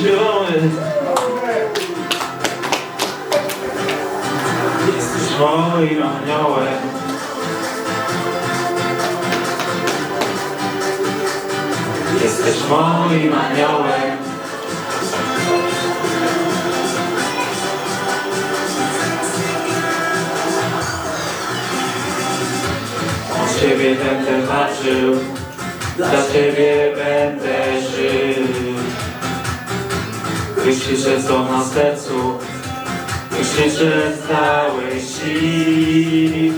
śpiewamy. Jesteś moim aniołem. Jesteś moim aniołem. Ciebie będę walczył, dla Ciebie będę żył. Myślisz, że co na sercu, myślisz, że z sił.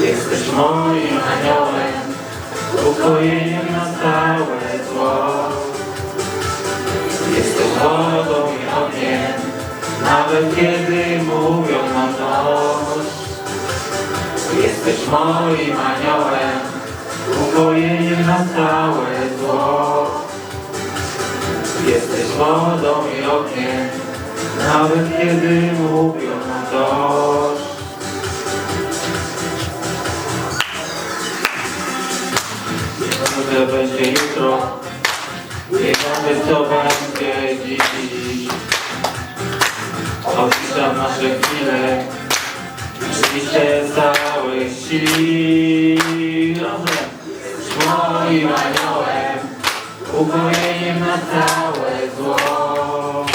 Jesteś moim aniołem, ukojeniem na całe zło. Jesteś wodą i ogniem, nawet kiedy mówią nam dość. Jesteś moim aniołem, ukojeniem na całe Jesteś wodą i ogniem, nawet kiedy mówią dość. Może będzie jutro, nie wiemy co będzie dziś. Opiszam nasze chwile, z całych sił Z moim aniołem Ukojeniem na całe zło.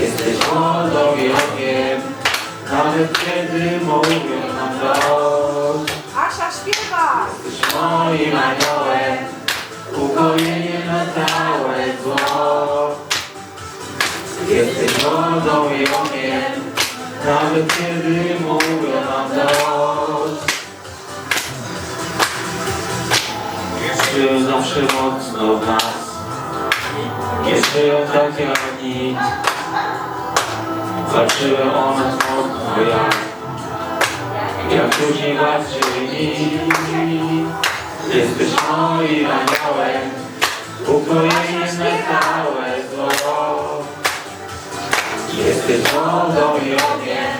Jesteś wodą i ogniem Nawet kiedy mówią nam dość Asia śpiewa! Jesteś moim aniołem Ukojeniem na całe zło. Jesteś wodą i ogniem Nawet kiedy mówią Żyją zawsze mocno w nas. Nie żyją tak jak nic. Walczyłem o nas mocno jak Jak później walczyli Jesteś moim aniołem. Ukojeniem na całe zło. Jesteś wodą i ogniem.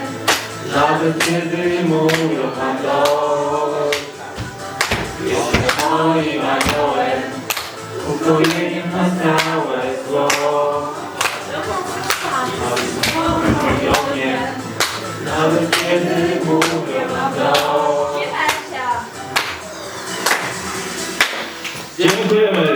Nawet kiedy mówią nam dość Jesteś moim aniołem Twoje jedno całe zło. Mój ogień Nawet kiedy mówię to. Dziękujemy.